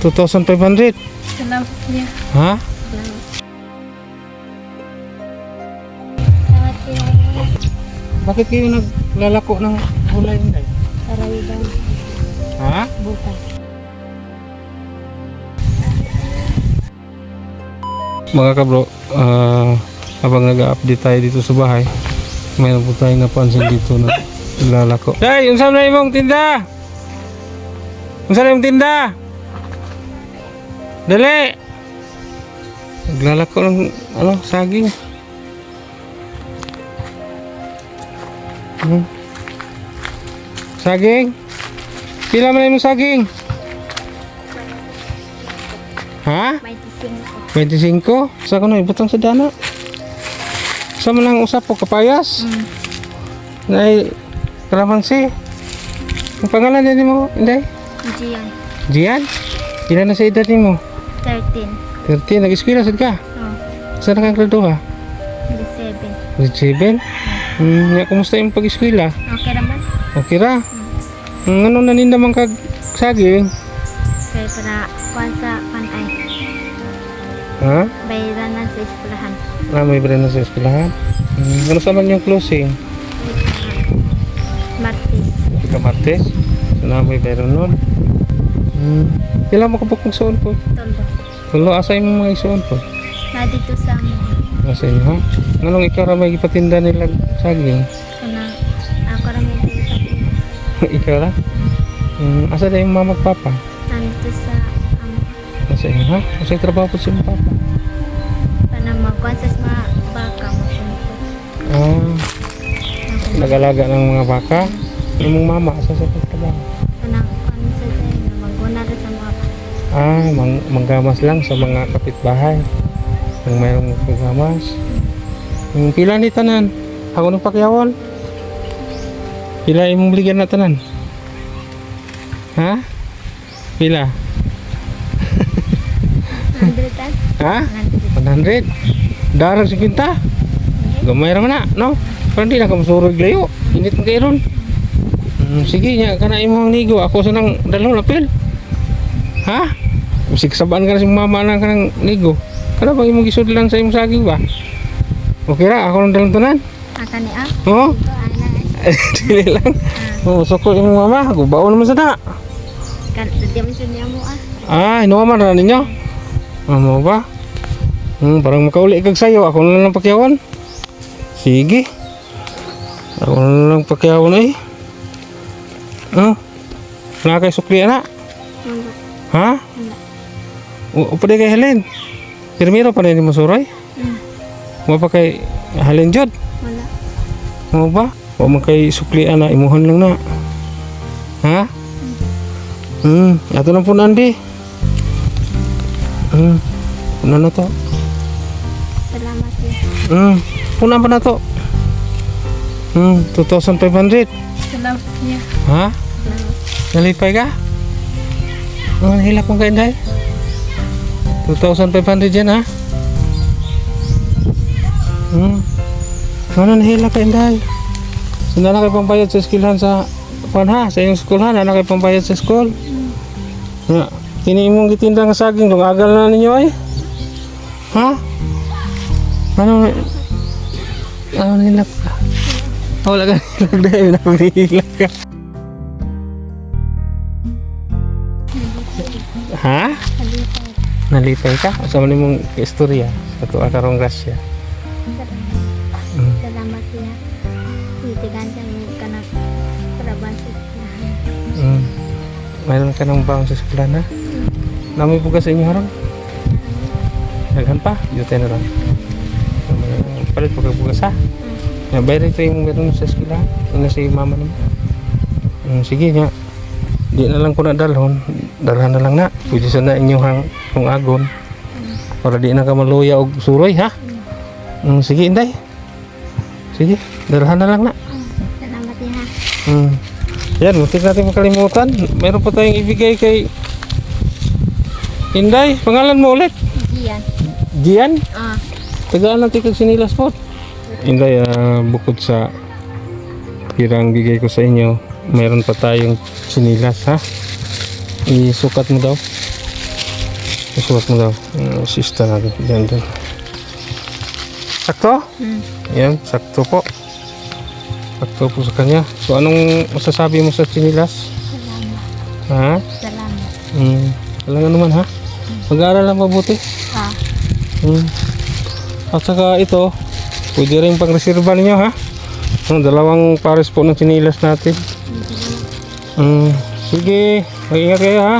2,500. Salamat niya. Ha? Salamat. Salamat niya. Bakit kayo naglalako ng gulay Inday? Arawi daw. Ha? Bukas. Mga kabro, ah, habang nag-update tayo dito sa bahay, mayroon po tayong napansin dito na naglalako. Day, unsa na imong tinda? Unsa na imong tinda? Dali! Naglalako ng ano, saging. Hmm. Saging? Pila man imong saging? Ha? May tising ko. 25? Sa ko na ibutang sa dana. Sa man usap po kapayas. Mm. Nay kalamansi. Ang pangalan din mo, Inday? Diyan. Jian. Ilan na sa edad mo? 13. 13. Nag-eskwela sad ka? Oh. Saan na kang graduha? 7. Grade 7? Hmm, ya, kumusta yung pag-eskwela? Okay naman. Okay ra? Hmm, ano na naman kag saging? Kaya para kuhan sa panay. Ha? Bayaran sa eskwelahan. Ah, may brand na sa eskwelahan? Hmm, ano sa man yung closing? Martis. Ika Martes? So na may meron nun? Hmm. Kailan mo kapag magsuon po? Tolo. Tulo, asay mo mga isuon po? Na dito sa mo. Asa inyo ha? Nganong ikaw ra may ipatinda nila saging? Kana ako rin may sa pinto. ikaw ra? Hmm, asa na yung mama at papa? Nandito sa amo. Asa inyo ha? Asa yung trabaho po si mama papa? Para magkuhan sa mga baka mo. Ah, nag-alaga ng mga baka? Ano mong mama? Asa sa trabaho? Ah, mang manggamas lang sa mga kapitbahay. Ang mayroong paggamas. Yung pila ni tanan? Ako ng pakyawon. Pila imong bligyan na tanan? Ha? Pila? Nandritan? Ha? Nandritan. 100? Darag si pinta? Gamay raman na, no? Parang di na ka masurog layo. Init mo kayo ron. Hmm, sige niya, kana imong nigo. Ako sa nang dalawang lapil. Ha? Musik sabaan ka na si mama na ka ng nigo. Kana bang imong gisudlan sa imong saging ba? Okay ra, ako nang dalawang tanan. Aka ni ah. Oo? Ana. Dili lang. Oo, so ko imong mama. Gubaw naman sa na. Kan di man siya mo ah. Ah, inuman na ninyo? Ano ba? Hmm, parang makauli kag sayo. Ako na lang pakyawan. Sige. Ako na lang pakyawan eh. Oh. Wala kay sukli na. Wala. Ha? Wala. Upa kay Helen. Pirmiro pa rin mo suroy. Hmm. Mo pa kay Helen Jod. Wala. Mo ba? O man kay sukli na imuhan lang na. Ha? Hmm, ato na po. Hmm. Puna na to. Salamat ya. Hmm. Puna pa na to. Hmm, 2,500. Salamat niya. Ha? Salamat. Nalipay ka? Ang hilak mo kayo dahil? 2,500 yan ha? Hmm. Ano nahilak kayo dahil? So na kayo pambayad sa eskwelahan sa kwan ha? Sa iyong eskwelahan, na kayo pambayad sa school? Na, kini imong gitinda nga saging, lungagal na ninyo ay? Ha? Ano? Ano nilak ka? Ah, Wala ka nilak dahil, nahilak ka. Nalipay ka? Sa mong istorya? Sa tuwa karong grasya. Salamat ya. Titigan sa mga kanak. Trabaho sa eskwelahan. Mm. Mayroon ka ng baon sa eskwela na? Namoy bugas sa inyo harang? Daghan pa? Yute na lang. Palit po ka bugas ha? Yeah, bayar ito yung meron sa eskwela. Ina si mama naman. Mm, sige nga. Di na lang ko na dalhon. Dalhan na lang na. Pwede sa na inyong hang kung agon. Para di na ka maluya og suroy ha? Mm, sige inday. Sige, dalhan na lang na. Salamat ya. ha. Hmm. Yan, muntik natin makalimutan. Meron pa tayong ibigay kay Inday. Pangalan mo ulit? Diyan. Gian? Ah. Tagaan natin kag sinilas po. Inday, ah, bukod sa pirang bigay ko sa inyo, meron pa tayong sinilas ha. Isukat mo daw. Isuot mo daw. Yung sista natin. Yan din. Sakto? Hmm. Yan, sakto po. Sakto po sa kanya. So, anong masasabi mo sa chinilas? Salamat. Ha? Salamat. Hmm. Kailangan naman ha? Mag-aaral lang mabuti. Ah. Hmm. At saka ito, pwede rin pang reserva ninyo ha? Ang dalawang pares po ng chinilas natin. Hmm. Sige, mag-ingat kayo ha?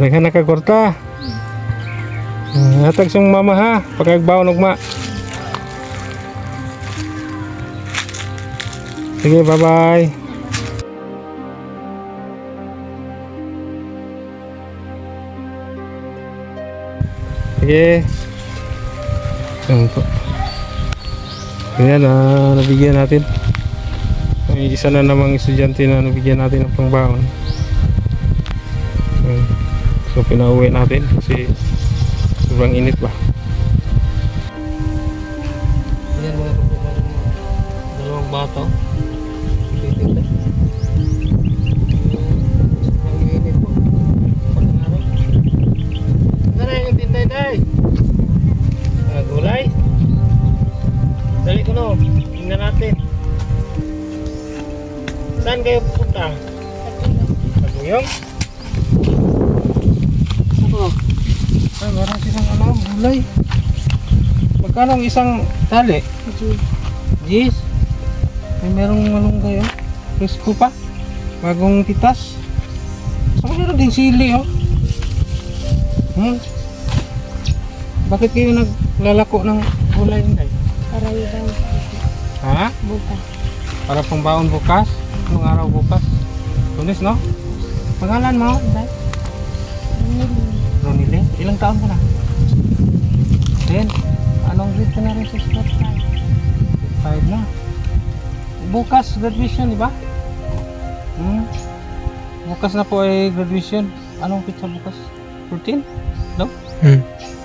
Naghan nakagorta. Hmm, hatag siyang mama ha, pagkagbaw nugma. Sige, bye-bye. Sige. Yan po. Ganyan na, nabigyan natin. May isa na namang estudyante na nabigyan natin ng pangbaon. So pinauwi natin kasi sobrang init ba. Yan mga kapatid, dalawang bata. Ah. Dali ko no. Tingnan natin. Kayo pupunta? Sa Guyong? Ako. Ah, meron silang ano, gulay. Magkano ang isang tali? Gis? May merong malunggay oh. Presko pa. Bagong pitas. So, meron din sili oh. Hmm? Bakit kayo naglalako ng gulay hindi? Para daw Ha? bukas. Para pambaon bukas? Anong araw bukas? Lunes, no? Pangalan mo? Day? Ilang taon ka na? Ten? Anong grade ka na rin sa school? Five na. Bukas, graduation, di ba? Hmm? Bukas na po ay graduation. Anong pizza bukas? 14? No? Hmm.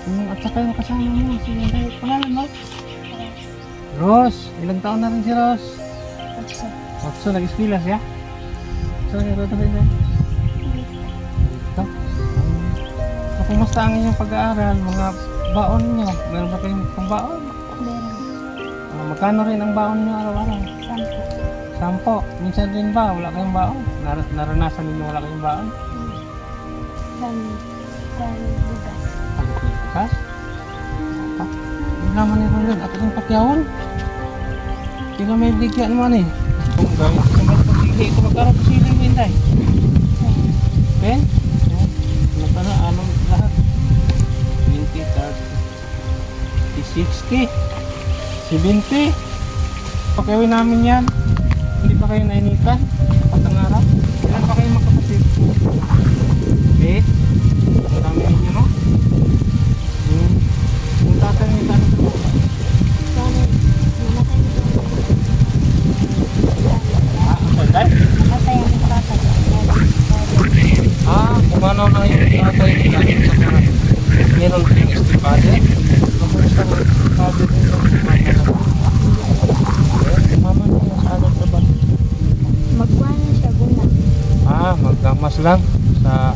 Hmm, at saka yung kasama mo, si Inday. Pangalan mo? Rose. Ilang taon na rin si Rose? Tapos, Otso, nag-eskwela siya? So, nag-rota rin kumusta ang inyong pag-aaral? Mga baon niyo? Meron ba kayong pambaon? meron. Ah, magkano rin ang baon niyo araw-araw? Sampo. Sampo. Minsan din ba? Wala kayong baon? Nar- naranasan ninyo wala kayong baon? Dami. Dami bukas. Ang bukas? Ha? Hindi naman ni Rolon. At itong pakyawon? Sino may bigyan naman eh? Kung gawin ko naman pasili. Ito magkaroon pasili mo Inday. Ben? Ano 60, 70. Pakawin namin yan. Hindi pa kayo nainitan? Patang araw? Ilan pa kayo magkapatid? Eh? Ang dami ninyo, no? Hmm. Yung tatay niyo, tanong ko. Ah, ang tatay? Namatay ang tatay. Ah, kumano na yung tatay nila sa mga meron estipade. Ah, maggamas lang sa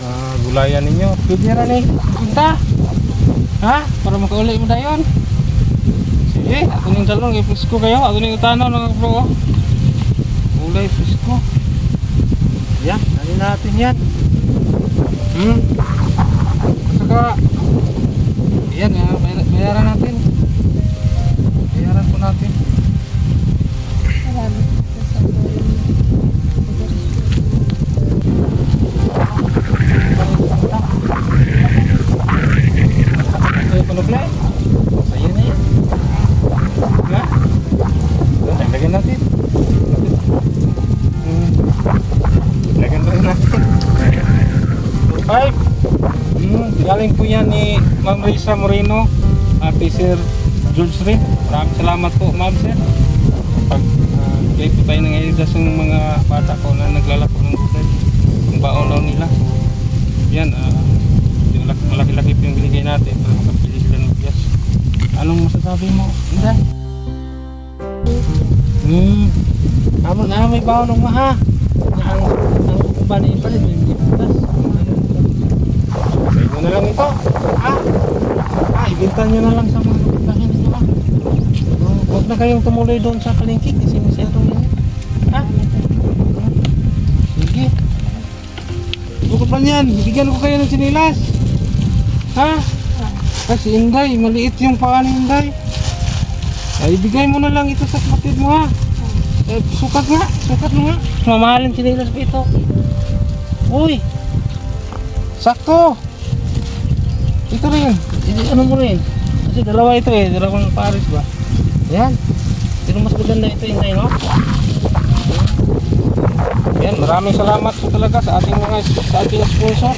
ah, gulayan ninyo. Pwede ni, punta. Ha? Para makauli mo dayon. Sige, ako ning dalong ipisko kayo. Ako ning utano ng bro. Gulay pisko. Yan, dali natin yan. Hmm. Saka, yan, ah, bayar- bayaran natin. Bayaran po natin. Salamat po sa tulong. Ay, panuklay. Sa'yo na yan. Ha? Doon, Lagyan natin. Hmm. Lagyan na rin natin. Five. Hmm, galing po yan ni Ma'am Risa Moreno at Sir George rin. Maraming salamat po, Ma'am Sir. Pag uh, bigay po tayo ng ayuda sa mga bata ko na naglalako ng gulay. Ang baon nila. Yan, ah, laki- malaki-laki po yung binigay natin para makapili sila ng Anong masasabi mo? Inday? Hmm. Amo na may baon ng maha. Ang ang ba ni pa rin may butas. Na lang ito. Ha? Ah, ibenta nyo na lang sa mga kapitahin ninyo ha. Oh, Huwag na kayong tumuloy doon sa palengke kasi masyadong init. Ha? Hmm. Sige. Bukod pa niyan, bigyan ko kayo ng sinilas. Ha? Kasi Inday, maliit yung paa ni Inday. Ay, ibigay mo na lang ito sa kapatid mo ha. Eh, sukat nga, sukat mo nga. Mamahalin sinilas pa ito. Uy! Sakto! Ito rin. I- ano mo rin? Kasi dalawa ito eh, dalawang pares ba? Yan. Pero mas maganda ito Inday, no? Yan, maraming salamat po talaga sa ating mga sa ating sponsor.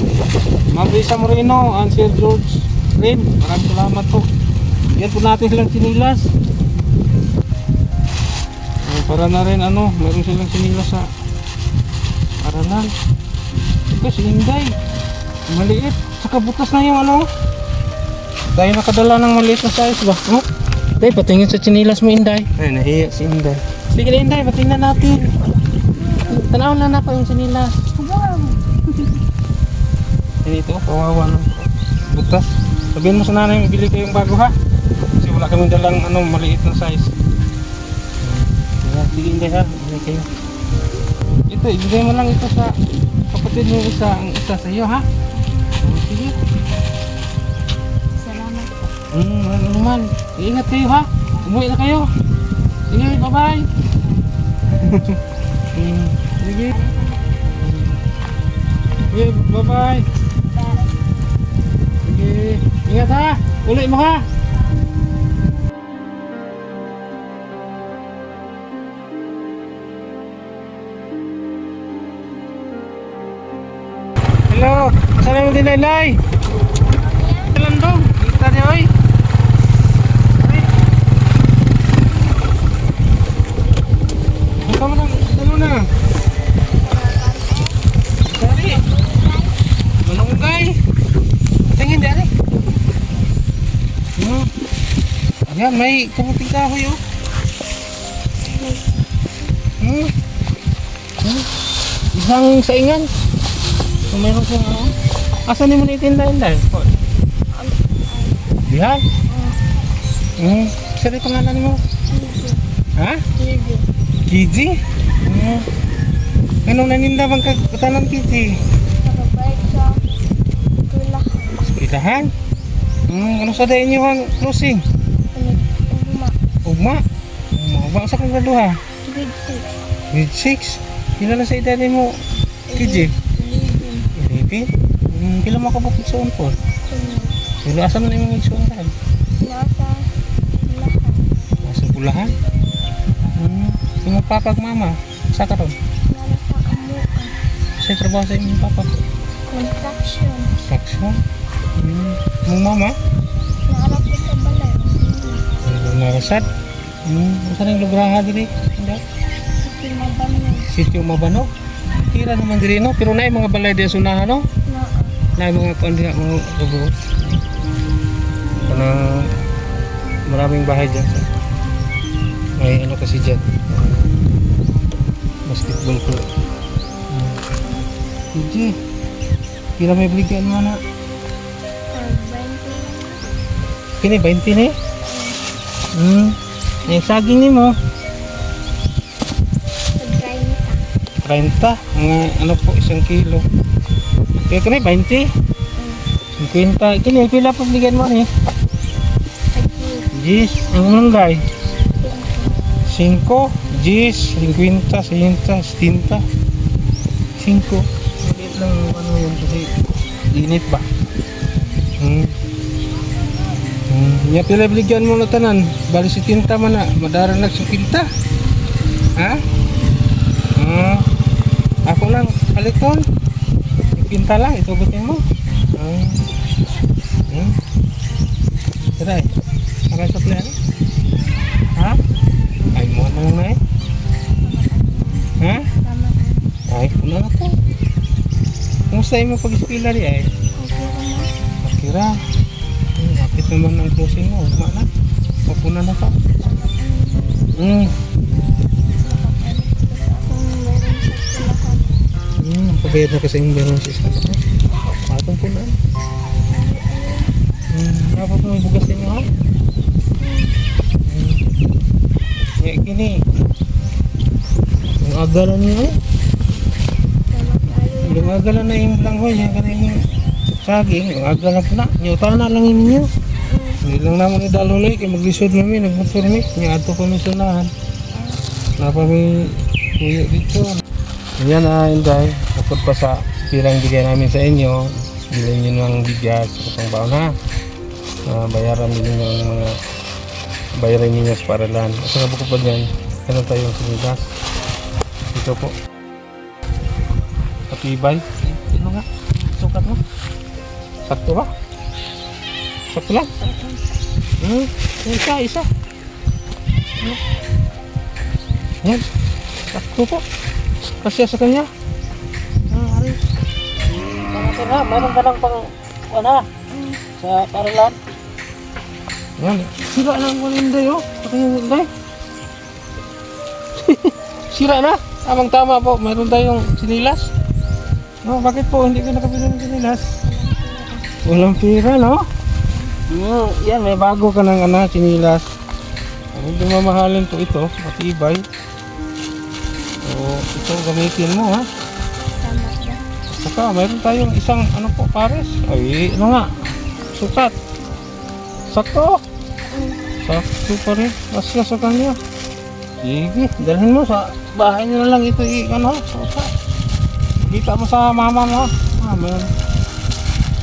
Ma'am Moreno and Sir George Rin. Maraming salamat po. Yan po natin silang sinilas. Para na rin ano, meron silang sinilas sa Aranal. Ito si Inday. Maliit. Saka butas na yung ano. Tayo nakadala ng maliit na size ba? Oh? Day, patingin sa sinilas mo Inday. Ay, nahiya si Inday. Sige na Inday, patingnan natin. Tanaw na na pa yung sinilas. Dito, kawawa no. Butas. Sabihin mo sa nanay, bili kayong bago ha. Kasi wala kaming dalang ano, maliit na size. Sige hindi ha, bili kayo. Ito, ibigay mo lang ito sa kapatid mo isa, ang isa sa iyo ha. Salamat po. Hmm, ano naman. Ingat kayo ha. Umuwi na kayo. Sige, bye-bye. hmm, sige. Sige, bye-bye. Sige. Ingat ha. Uli mo ha. Mo dinalay? Landong. Kita niya oy. Ay. Ikaw mo na. Ano na? Dari. Manunggay. Tingin dari. Hmm. Ayan, may kamuting kahoy oh. Hmm. Hmm. Isang saingan. So, meron siyang ano. Asan mo na itinda-inda? Dihan? Hmm. Saan yung pangalan mo? Ha? Easy. Kiji? Hmm. Anong naninda bang kagutanan Kiji? Karabay sa tulahan. Eskwelahan? Hmm. Ano sa dayon niyo ang closing? Ugma. Ugma? Ugma sa kang graduha? Grade 6. Grade 6? Kila na sa edad mo? Kiji? Living. 11? Hmm. Kila makabukit sa unpon? Kuno. Pero asa man yung igsuuntan? Nasa lahat. Nasa bulahan? Hmm. Yung papag mama? Sa karon? Nasa kamuan. Sa trabaho sa inyong papa? Construction. Construction? Hmm. Mong mama? Naarap ko sa balay. Ano narasad? Hmm. Saan yung lugraha diri? Hindi. Iti mabanong. Sitio Mabano? Tira naman diri no? Pero na mga balay diya sunahan no? Na mga kuan diha mga rubo. Kanang maraming bahay dyan. May ano kasi dyan. Basketball. Hmm. Hindi. Kira may balikan mo na. Or 20. Kini 20 ni? Hmm. Yung saging ni mo. Sa 30. 30. Mga ano po, isang kilo. Kaya kani 20. 50. Kini, pila pa balikan mo ni? Agi. 10. Ang. 20. 5, 10, 50, 60, 70. 5. Maliit lang ano yun kasi init ba? Hmm. Hmm. Nga pila biligyan mo na tanan. Bali si tinta man na. Madara na sa pinta. Ha? Ah. Ako lang. Aliton. Pinta lang. Itugutin mo. Ah. Hmm. Tara eh. Para sa plan. Ha? Ay mo na lang na eh. Ha? Ay, una na to. Kumusta mo pag-espila di ay? Okay. Akira. Hmm, Bakit naman ang closing mo? Ugma na. Papunan na ka. Hmm. Pabayad na kasi yung meron sa isang ka. Atong punan. Hmm. Dapat mo ibugas din ha? Hmm. Ya, gini. Ang agalan niyo kayo. Yung agalan na yung langhoy. Yung kanina yung saging. Yung agalan po na. Yung na lang niyo. Hindi lang naman idaloy kay maglisod kami, nagmotor mi. Nga ato kami sunahan. Na pa may kuya dito. Yan na Inday, bukod pa sa pirang bigay namin sa inyo, bilhin nyo ng bigas o pang baon ha. Ah, bayaran ninyo ng mga bayaran ninyo sa paralan. At saka bukod pa dyan, meron tayong sinigas. Ito po. Patibay. Ano nga? Sukat mo? Sakto ba? Sakto lang? Hmm, isa, isa. Yan. Sakto po. Kasya sa kanya. Ah, ari. Kanatin ha, mayroon ka lang pang, ano, sa paralan. Yan. Sira na ang kuninday, oh. Sa kanya kuninday. Sira na. Tamang tama po. Mayroon tayong sinilas. No, bakit po hindi ka nakabili ng sinilas? Walang pira, no? Mm, yan, may bago ka ng ano, sinilas. Huwag mamahalin po ito, matibay. Ito gamitin mo ha. Tama ba? Saka, mayroon tayong isang ano po, pares. Ay, ano nga, sukat. Sakto. Sakto pa rin. Asya sa kanya. Sige, dalhin mo sa bahay nyo na lang ito i ano, sukat. Kita mo sa mama mo. Ah, meron.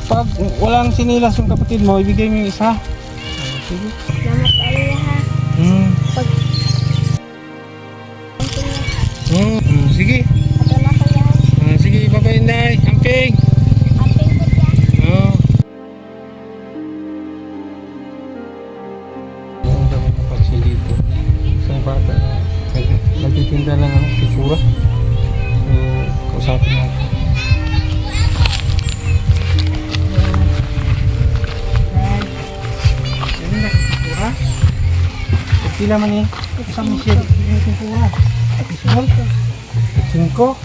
Pag walang sinilas yung kapatid mo, ibigay mo yung isa. Ah, Sige. Ng vaccine dito. Isang bata. Nag- Nagtitinda lang ang tikura. So, kausapin natin. Pila man eh. Sa Michelle, yung tikura. Small. Cinco.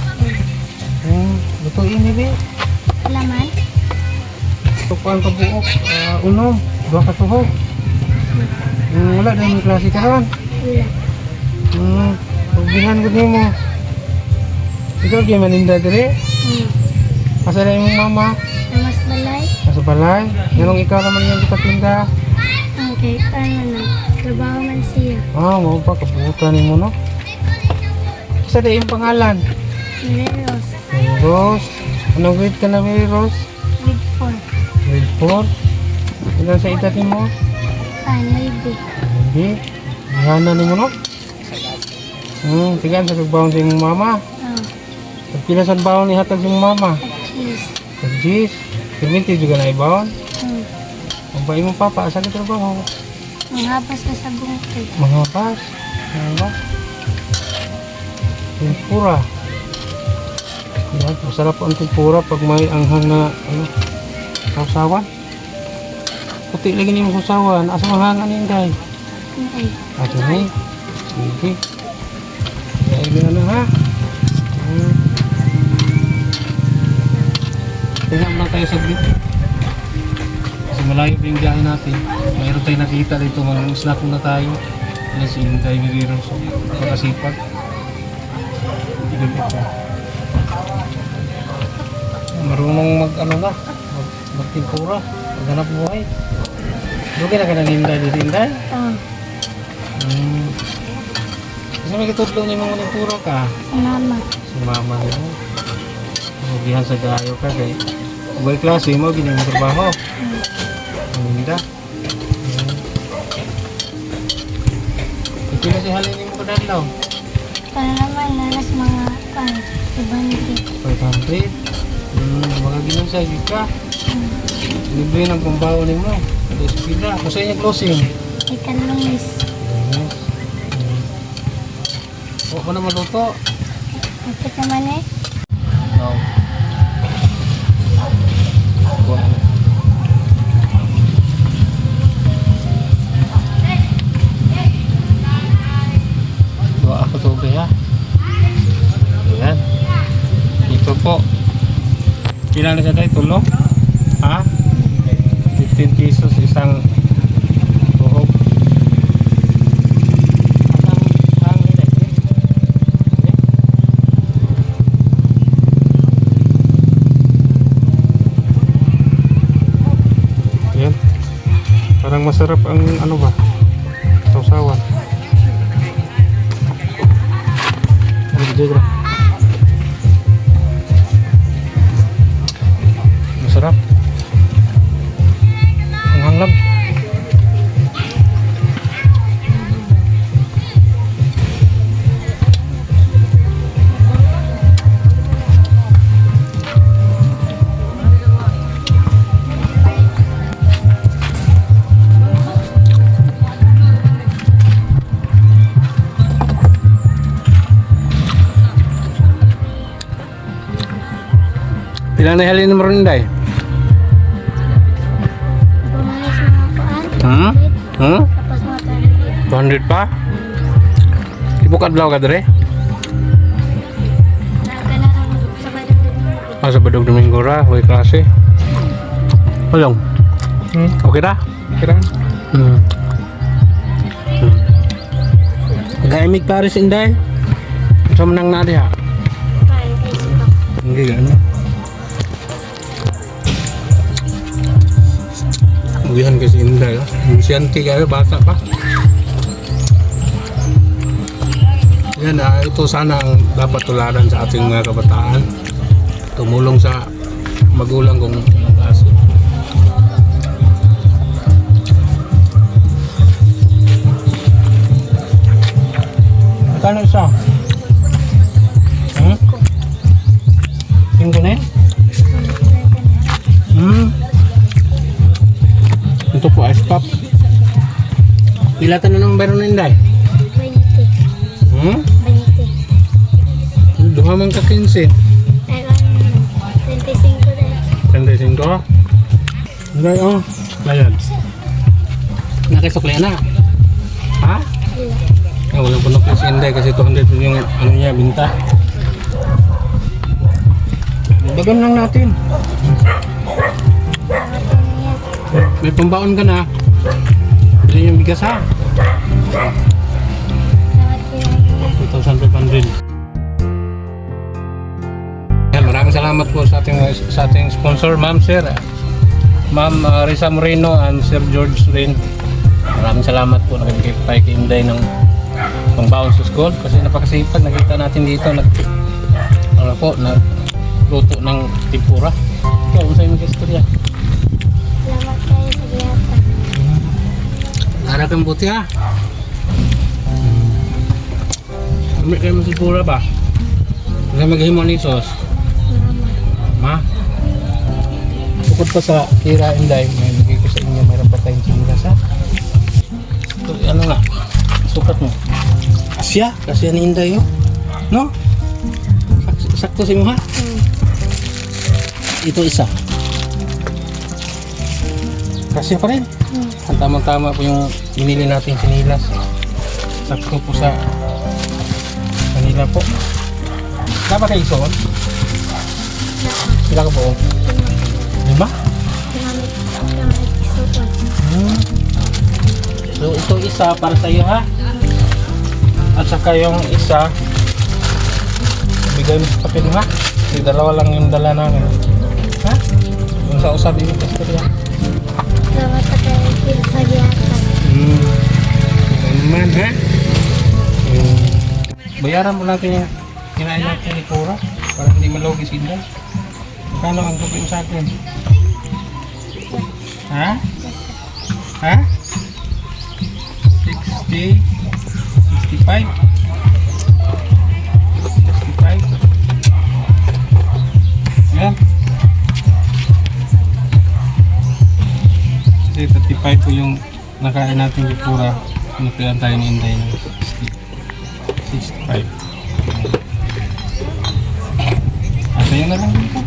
Hmm, lutuin ni Be. Laman. Tukuan ka buok, uh, unom, dua ka tuhog. Hmm, wala dahil may klase ka ron. Wala. Hmm, pagbihan ko din mo. Ikaw kaya maninda dire. Hmm. Asa na yung mama? Namas balay. Nasa balay. Ganong ikaw naman yung kita. Ang kay ano na. Trabaho man siya. Ah, mo pa, kabutan ni mo no? Asa na yung pangalan? Meros. Mary Rose. Anong grade ka na Mary Rose? Grade 4. Grade 4. Ilan sa edad mo? Ah, maybe. Hindi. Hana ni mo no? Hmm, tigaan sa kagbawang sa imong mama. Ah, Pagpila sa bawon ni hatag yung mama. cheese. Pag-jis. Perminti juga na ibawon. Hmm. Ang bayi mo papa, asa ka trabaho? Ang habas ka sa bungkod. Mga bas. Mga bas. Tempura. Yan, masarap ang tempura pag may anghang na ano, sausawan. Puti lagi ni mo sausawan. Asa mahanga ni Inday? Okay. Ato ni. Sige. Kaya na na ha. Hmm. Tingnan lang tayo saglit. Kasi malayo pa yung biyahe natin. Mayroon tayo nakita dito. Mga snack na tayo. Ano si Inday Miriro. So, makasipag. Good ito. Marunong mag ano na. Mag, magtimpura. Maghanap buhay. Lugi na ka na ni Inday dito Inday. Ah, Hmm. Kasi may katutlo ni mga nagturo ka. mama. Si mama mo. Magihan sa gayo ka kay. Ubay klase mo, ganyan mo trabaho. Hmm. Ipila si halin mo kadalaw. Para naman nanas mga kan. Ibandi. 500. Hmm, mga ginang sa ka. Libre ng pambaho ni mo. Pila, kung sa inyo closing. Ikan lumis. Huwag ko na maluto. Bakit naman eh? No. Doa diba, ako ha. Ayan. Po. Kailan na siya tayo? Tulo? Ha? 15 pesos isang tuhog. Ang- ang nila, eh. Yan. Parang masarap ang ano ba? Sausawan. Ano ba dyan? Masarap. Ang hanglab. Pila na halin mo rin day? Hmm? Hmm? Tapos mga 200 pa? Ibu kadlaw ka dere? Ah, sa Badog Domingo ra, way klase. Ulong. Hmm? Okay ra? Okay ra. Hmm. hmm. Gaimig Paris inday. Sa manang na diha. Hindi gano. Uwihan kasi inday. Oh. Musyante kayo, bata pa. Yan, ah, ito sana ang dapat tularan sa ating mga kabataan. Tumulong sa magulang kung klase. Magkano isa? Hmm? Tingko na yun? Hmm. Ice pop. Pilatan na ng bayro na inday. 20. Hmm? 20. Duha man ka 15. Ay, ano, 25 din. 35. Inday, oh. Bayad. Nakisukli na. Ha? Wala. Ah, walang punok si Inday kasi 200 yung ano niya, binta. Dagan lang natin. Niya. May pambaon ka na. Yung bigas ha. Salamat po niya. 2,500. Yan, maraming salamat po sa ating sa ating sponsor, Ma'am Sir. Ma'am uh, Risa Moreno and Sir George Rin. Maraming salamat po nakibigay po tayo kay Inday ng pangbaon sa school kasi napakasipag nakita natin dito nag ano po na luto ng tempura. Ikaw, unsa yung istorya? Salamat. Harap kang buti ha. Kami kayo mo tempura ba? Hindi maghimo ni sos. Ma? Bukod pa sa tira inday, may bigay ko sa inyo mayroon pa tayong sinilas ha? Ito, ano nga? Sukat mo. Kasya? Kasya ni inday oh. No? Sak- Sakto si mo ha? Hmm. Ito isa. Kasya pa rin. Ang tamang-tama po yung binili nating sinilas. Sakto po sa kanila po. Dapat kayo isuot? Sila ka po? Lima? Salamat. Salamat. Hmm. So ito isa para sa iyo ha. At saka yung isa bigay mo sa papel ha. Kasi dalawa lang yung dala namin. Ha? Yung sa usap yung kastorya. Salamat sa kayo sa gihatan. Hmm. Naman ha. Hmm. Bayaran mo natin yung kinain natin ni Cora para hindi malugi si Inday. Magkano ang gabi mo sa akin? Ha? Ha? 60 65 65 Kasi 35 po yung nakain natin yung pura. Napilan tayo ni Inday ng 60 65. Asa yun na lang dito.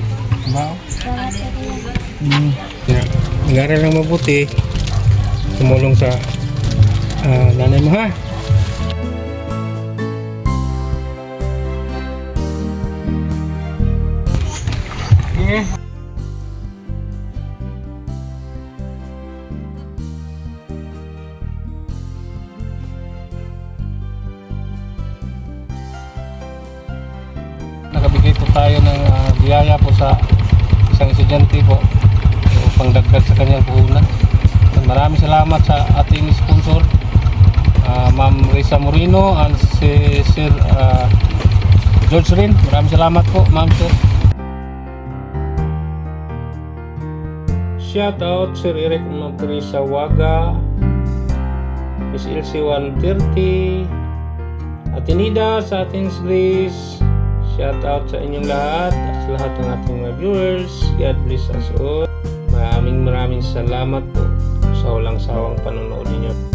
Wow. Salamat sa kayo. Mm. Yeah. Mag-aral lang mabuti. Tumulong sa ah, nanay mo ha. Yeah. Sa kanyang puhunan. Maraming salamat sa ating sponsor, ah, Ma'am Risa Moreno and si Sir ah, George Rin. Maraming salamat po, Ma'am Sir. Shout out Sir Eric Magrisa Waga, Miss Ilse 130, Atinida sa Athens Grace. Shout out sa inyong lahat at sa lahat ng ating mga viewers. God bless us all. Maraming maraming salamat po sa walang sawang panonood ninyo.